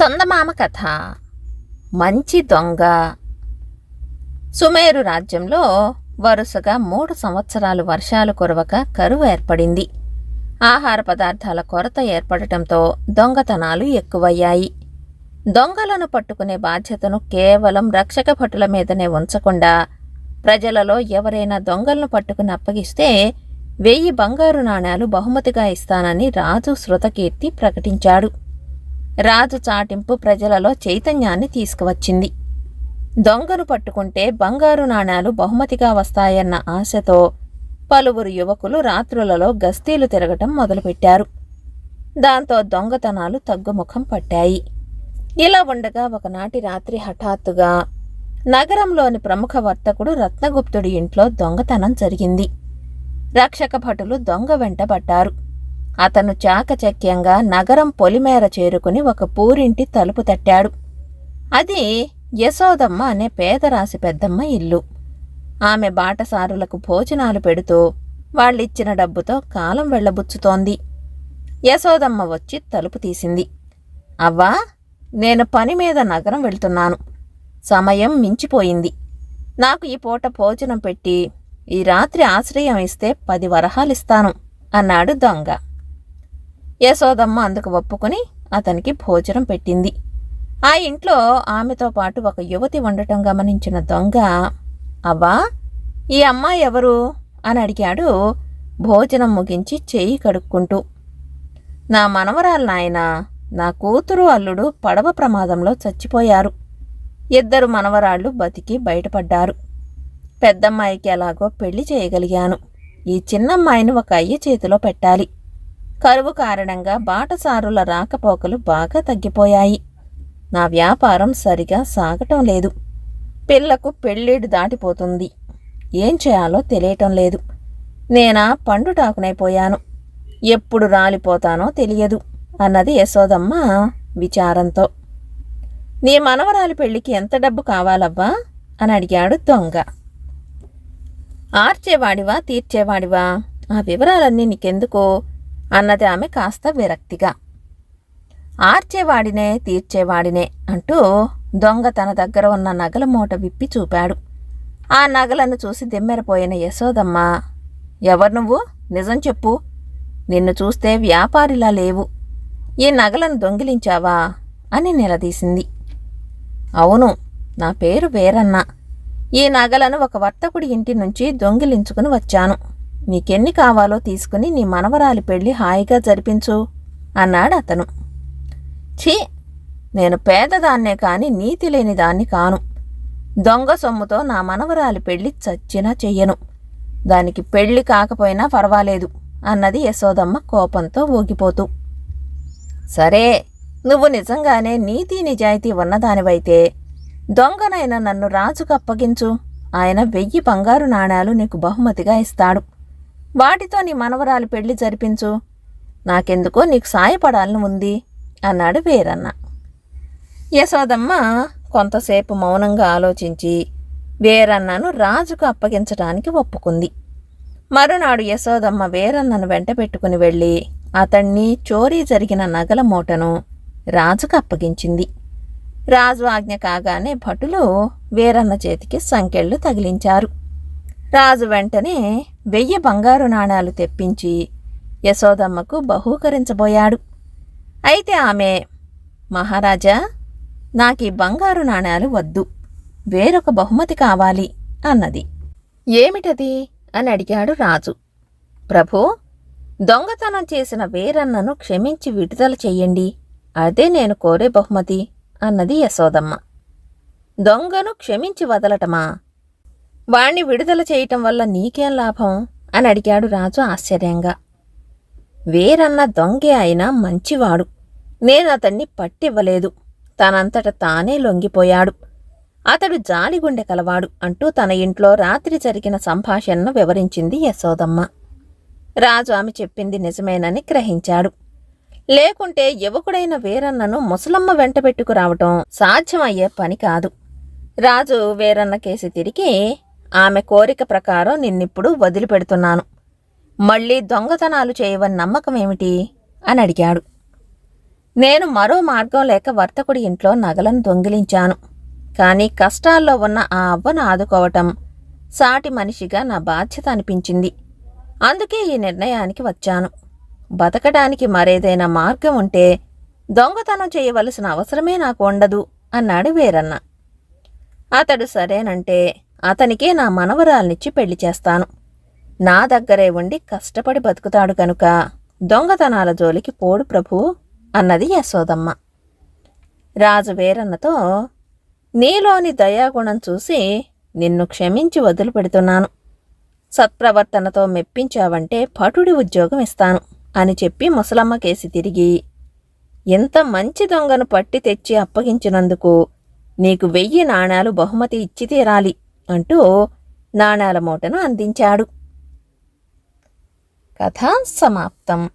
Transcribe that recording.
చందమామ కథ మంచి దొంగ. సుమేరు రాజ్యంలో వరుసగా మూడు సంవత్సరాలు వర్షాలు కురవక కరువు ఏర్పడింది. ఆహార పదార్థాల కొరత ఏర్పడటంతో దొంగతనాలు ఎక్కువయ్యాయి. దొంగలను పట్టుకునే బాధ్యతను కేవలం రక్షక భటుల మీదనే ఉంచకుండా ప్రజలలో ఎవరైనా దొంగలను పట్టుకుని అప్పగిస్తే వెయ్యి బంగారు నాణేలు బహుమతిగా ఇస్తానని రాజు శృతకీర్తి ప్రకటించాడు. రాజు చాటింపు ప్రజలలో చైతన్యాన్ని తీసుకువచ్చింది. దొంగను పట్టుకుంటే బంగారు నాణేలు బహుమతిగా వస్తాయన్న ఆశతో పలువురు యువకులు రాత్రులలో గస్తీలు తిరగటం మొదలుపెట్టారు. దాంతో దొంగతనాలు తగ్గుముఖం పట్టాయి. ఇలా ఉండగా ఒకనాటి రాత్రి హఠాత్తుగా నగరంలోని ప్రముఖ వర్తకుడు రత్నగుప్తుడి ఇంట్లో దొంగతనం జరిగింది. రక్షక భటులు దొంగ వెంటబడ్డారు అతను చాకచక్యంగా నగరం పొలిమేర చేరుకుని ఒక పూరింటి తలుపు తట్టాడు. అది యశోదమ్మ అనే పేదరాశి పెద్దమ్మ ఇల్లు. ఆమె బాటసారులకు భోజనాలు పెడుతూ వాళ్ళిచ్చిన డబ్బుతో కాలం వెళ్ళబుచ్చుతోంది. యశోదమ్మ వచ్చి తలుపు తీసింది. అవ్వా నేను పని మీద నగరం వెళ్తున్నాను. సమయం మించిపోయింది. నాకు ఈ పూట భోజనం పెట్టి ఈ రాత్రి ఆశ్రయం ఇస్తే పది వరహాలిస్తాను అన్నాడు దొంగ. యశోదమ్మ అందుకు ఒప్పుకుని అతనికి భోజనం పెట్టింది. ఆ ఇంట్లో ఆమెతో పాటు ఒక యువతి ఉండటం గమనించిన దొంగ అవ్వా ఈ అమ్మాయి ఎవరు? అని అడిగాడు భోజనం ముగించి చేయి కడుక్కుంటూ. నా మనవరాలు నాయన నా కూతురు అల్లుడు పడవ ప్రమాదంలో చచ్చిపోయారు. ఇద్దరు మనవరాళ్ళు బతికి బయటపడ్డారు. పెద్దమ్మాయికి ఎలాగో పెళ్ళి చేయగలిగాను. ఈ చిన్నమ్మాయిని ఒక అయ్య చేతిలో పెట్టాలి. కరువు కారణంగా బాటసారుల రాకపోకలు బాగా తగ్గిపోయాయి. నా వ్యాపారం సరిగా సాగటం లేదు. పిల్లకు పెళ్ళిడు దాటిపోతుంది. ఏం చేయాలో తెలియటం లేదు. నేనా పండుటాకునైపోయాను ఎప్పుడు రాలిపోతానో తెలియదు అన్నది యశోదమ్మ విచారంతో. నీ మనవరాలి పెళ్ళికి ఎంత డబ్బు కావాలవ్వా? అని అడిగాడు దొంగ. ఆర్చేవాడివా తీర్చేవాడివా? ఆ వివరాలన్నీ నీకెందుకో? అన్నది ఆమె కాస్త విరక్తిగా. ఆర్చేవాడినే తీర్చేవాడినే అంటూ దొంగ తన దగ్గర ఉన్న నగల మూట విప్పి చూపాడు. ఆ నగలను చూసి దిమ్మెరపోయిన యశోదమ్మ ఎవరు నువ్వు? నిజం చెప్పు. నిన్ను చూస్తే వ్యాపారిలా లేవు. ఈ నగలను దొంగిలించావా? అని నిలదీసింది. అవును నా పేరు వేరన్న. ఈ నగలను ఒక వర్తకుడి ఇంటి నుంచి దొంగిలించుకుని వచ్చాను. నీకెన్ని కావాలో తీసుకుని నీ మనవరాలి పెళ్ళి హాయిగా జరిపించు అన్నాడు అతను. ఛీ నేను పేదదాన్నే కాని నీతి లేని దాన్ని కాను. దొంగ సొమ్ముతో నా మనవరాలి పెళ్ళి చచ్చినా చెయ్యను. దానికి పెళ్ళి కాకపోయినా పర్వాలేదు అన్నది యశోదమ్మ కోపంతో ఊగిపోతూ. సరే నువ్వు నిజంగానే నీతి నిజాయితీ ఉన్నదానివైతే దొంగనైన నన్ను రాజుకు అప్పగించు ఆయన వెయ్యి బంగారు నాణాలు నీకు బహుమతిగా ఇస్తాడు. వాటితో నీ మనవరాలు పెళ్ళి జరిపించు. నాకెందుకో నీకు సాయపడాలని ఉంది అన్నాడు వీరన్న. యశోదమ్మ కొంతసేపు మౌనంగా ఆలోచించి వీరన్నను రాజుకు అప్పగించటానికి ఒప్పుకుంది. మరునాడు యశోదమ్మ వీరన్నను వెంట పెట్టుకుని వెళ్ళి అతన్ని చోరీ జరిగిన నగల మూటను రాజుకు అప్పగించింది. రాజు ఆజ్ఞ కాగానే భటులు వీరన్న చేతికి సంకెళ్ళు తగిలించారు. రాజు వెంటనే వెయ్యి బంగారు నాణాలు తెప్పించి యశోదమ్మకు బహూకరించబోయాడు. అయితే ఆమె మహారాజా నాకు ఈ బంగారు నాణాలు వద్దు. వేరొక బహుమతి కావాలి అన్నది. ఏమిటది? అని అడిగాడు రాజు. ప్రభు దొంగతనం చేసిన వీరన్నను క్షమించి విడుదల చెయ్యండి. అదే నేను కోరే బహుమతి అన్నది యశోదమ్మ. దొంగను క్షమించి వదలటమా? వాణ్ణి విడుదల చేయటం వల్ల నీకేం లాభం? అని అడిగాడు రాజు ఆశ్చర్యంగా. వీరన్న దొంగే అయినా మంచివాడు. నేను అతన్ని పట్టివ్వలేదు. తనంతట తానే లొంగిపోయాడు. అతడు జాలిగుండె కలవాడు అంటూ తన ఇంట్లో రాత్రి జరిగిన సంభాషణను వివరించింది యశోదమ్మ. రాజు ఆమె చెప్పింది నిజమేనని గ్రహించాడు. లేకుంటే యువకుడైన వీరన్నను ముసలమ్మ వెంటబెట్టుకురావటం సాధ్యమయ్యే పని కాదు. రాజు వీరన్న కేసి తిరిగి ఆమె కోరిక ప్రకారం నిన్నిప్పుడు వదిలిపెడుతున్నాను. మళ్ళీ దొంగతనాలు చేయవని నమ్మకం ఏమిటి? అని అడిగాడు. నేను మరో మార్గం లేక వర్తకుడి ఇంట్లో నగలను దొంగిలించాను. కానీ కష్టాల్లో ఉన్న ఆ అవ్వను ఆదుకోవటం సాటి మనిషిగా నా బాధ్యత అనిపించింది. అందుకే ఈ నిర్ణయానికి వచ్చాను. బతకడానికి మరేదైనా మార్గం ఉంటే దొంగతనం చేయవలసిన అవసరమే నాకు ఉండదు అన్నాడు వీరన్న. అతడు సరేనంటే అతనికే నా మనవరాల్నిచ్చి పెళ్ళి చేస్తాను. నా దగ్గరే ఉండి కష్టపడి బతుకుతాడు కనుక దొంగతనాల జోలికి పోడు ప్రభు అన్నది యశోదమ్మ. రాజు వీరన్నతో నీలోని దయాగుణం చూసి నిన్ను క్షమించి వదిలిపెడుతున్నాను. సత్ప్రవర్తనతో మెప్పించావంటే పటుడి ఉద్యోగం ఇస్తాను అని చెప్పి ముసలమ్మ కేసి తిరిగి ఇంత మంచి దొంగను పట్టి తెచ్చి అప్పగించినందుకు నీకు వెయ్యి నాణాలు బహుమతి ఇచ్చి తీరాలి. అంటూ నాణాల మూటను అందించాడు. కథ సమాప్తం.